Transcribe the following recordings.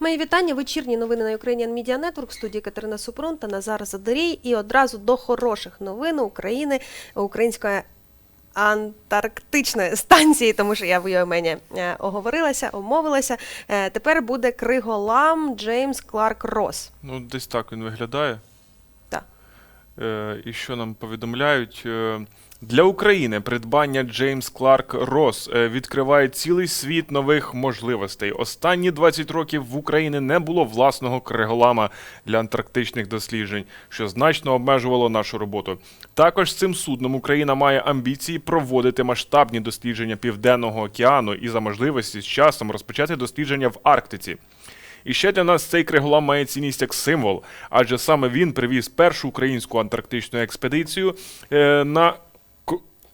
Мої вітання. Вечірні новини на Ukrainian Media Network. Студії Катерина Супрун та Назар Задорій. І одразу до хороших новин України української антарктичної станції, тому що я в її е, оговорилася, омовилася. Е, Тепер буде криголам Джеймс Кларк Рос. Ну, десь так він виглядає. Е, і що нам повідомляють? Е, для України придбання Джеймс Кларк Росс е, відкриває цілий світ нових можливостей. Останні 20 років в Україні не було власного криголама для антарктичних досліджень, що значно обмежувало нашу роботу. Також цим судном Україна має амбіції проводити масштабні дослідження Південного океану і за можливості з часом розпочати дослідження в Арктиці. І ще для нас цей криголам має цінність як символ, адже саме він привіз першу українську антарктичну експедицію е, на,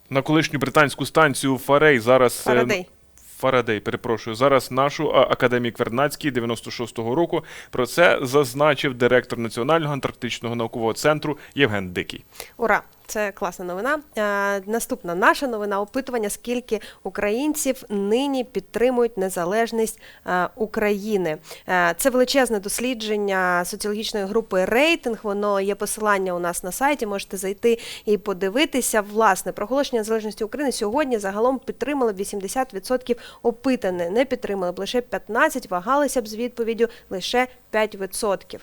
на колишню британську станцію Фарей. Зараз е, Фарадей. Фарадей, перепрошую. Зараз нашу академік Вернацький 96-го року. Про це зазначив директор Національного антарктичного наукового центру Євген Дикий. Ура! Це класна новина. Е, наступна наша новина опитування: скільки українців нині підтримують незалежність е, України. Е, це величезне дослідження соціологічної групи рейтинг. Воно є посилання у нас на сайті. Можете зайти і подивитися. Власне, проголошення незалежності України сьогодні загалом підтримали б 80% опитаних. Не підтримали б лише 15%, вагалися б з відповіддю лише 5%.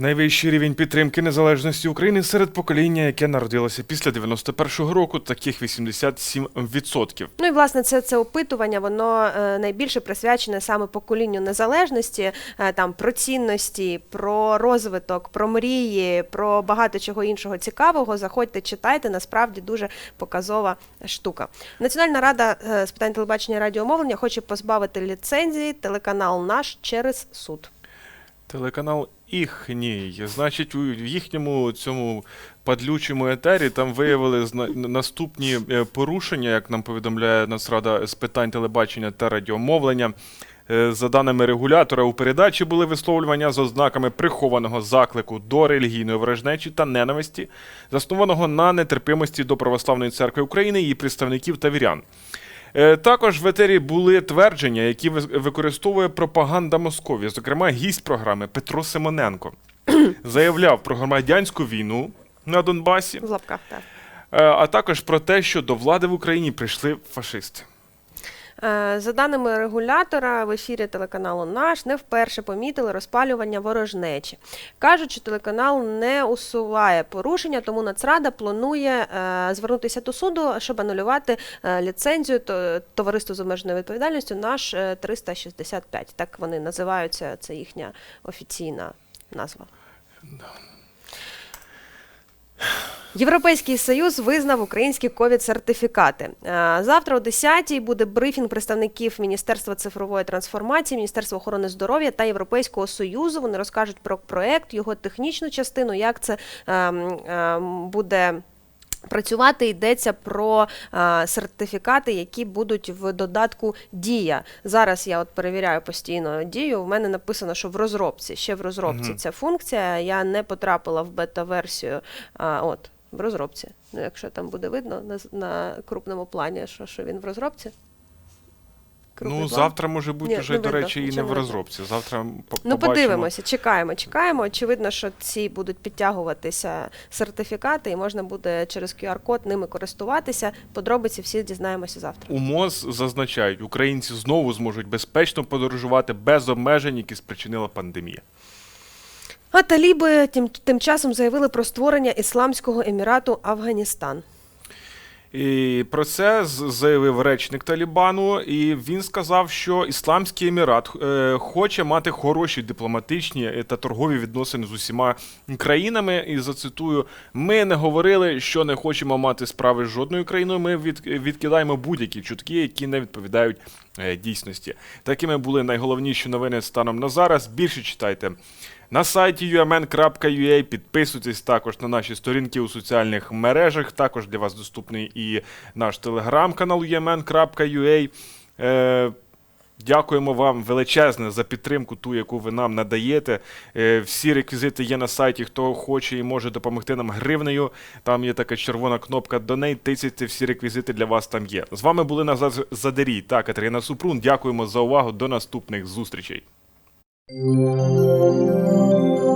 Найвищий рівень підтримки незалежності України серед покоління, яке народилося після 91-го року, таких 87%. Ну і власне це, це опитування, воно е, найбільше присвячене саме поколінню незалежності, е, там про цінності, про розвиток, про мрії, про багато чого іншого цікавого. Заходьте, читайте. Насправді дуже показова штука. Національна рада е, з питань телебачення і радіомовлення хоче позбавити ліцензії телеканал наш через суд. Телеканал їхній. Значить, у їхньому цьому падлючому етері там виявили наступні е, порушення, як нам повідомляє Нацрада з питань телебачення та радіомовлення. Е, За даними регулятора, у передачі були висловлювання з ознаками прихованого заклику до релігійної ворожнечі та ненависті, заснованого на нетерпимості до Православної церкви України, її представників та вірян. Е, Також в етері були твердження, які ви- використовує пропаганда Московії. Зокрема, гість програми Петро Симоненко заявляв про громадянську війну на Донбасі, В лапках так. е, а також про те, що до влади в Україні прийшли фашисти. Е, За даними регулятора, в ефірі телеканалу наш не вперше помітили розпалювання ворожнечі. Кажуть, що телеканал не усуває порушення, тому Нацрада планує е, звернутися до суду, щоб анулювати е, ліцензію то- товариству з обмеженою відповідальністю наш е, 365. Так вони називаються, це їхня офіційна назва. Європейський союз визнав українські ковід-сертифікати. Е, Завтра о 10-й буде брифінг представників Міністерства цифрової трансформації, Міністерства охорони здоров'я та Європейського союзу. Вони розкажуть про проект, його технічну частину, як це ем, ем, буде. Працювати йдеться про е, сертифікати, які будуть в додатку Дія. Зараз я от перевіряю постійно дію. У мене написано, що в розробці, ще в розробці Мгм. ця функція. Я не потрапила в бета-версію. А, от в розробці. Ну, якщо там буде видно на, на крупному плані, що, що він в розробці. Крупний ну, план. завтра може бути Ні, вже, до видно, речі, і не в розробці. Завтра по- Ну, подивимося, чекаємо, чекаємо. Очевидно, що ці будуть підтягуватися сертифікати, і можна буде через QR-код ними користуватися. Подробиці всі дізнаємося завтра. У МОЗ зазначають, українці знову зможуть безпечно подорожувати без обмежень, які спричинила пандемія. А таліби тим, тим часом заявили про створення Ісламського Емірату Афганістан. І про це заявив речник Талібану, і він сказав, що Ісламський Емірат е, хоче мати хороші дипломатичні е, та торгові відносини з усіма країнами. І зацитую: ми не говорили, що не хочемо мати справи з жодною країною. Ми від, відкидаємо будь-які чутки, які не відповідають е, дійсності. Такими були найголовніші новини станом на зараз. Більше читайте. На сайті umn.ua підписуйтесь також на наші сторінки у соціальних мережах. Також для вас доступний і наш телеграм-канал umn.ua. Е, Дякуємо вам величезне за підтримку, ту, яку ви нам надаєте. Е, Всі реквізити є на сайті. Хто хоче і може допомогти нам гривнею. Там є така червона кнопка Donate, тисяйте, всі реквізити для вас там є. З вами були Назар Задарій та Катерина Супрун. Дякуємо за увагу. До наступних зустрічей. Música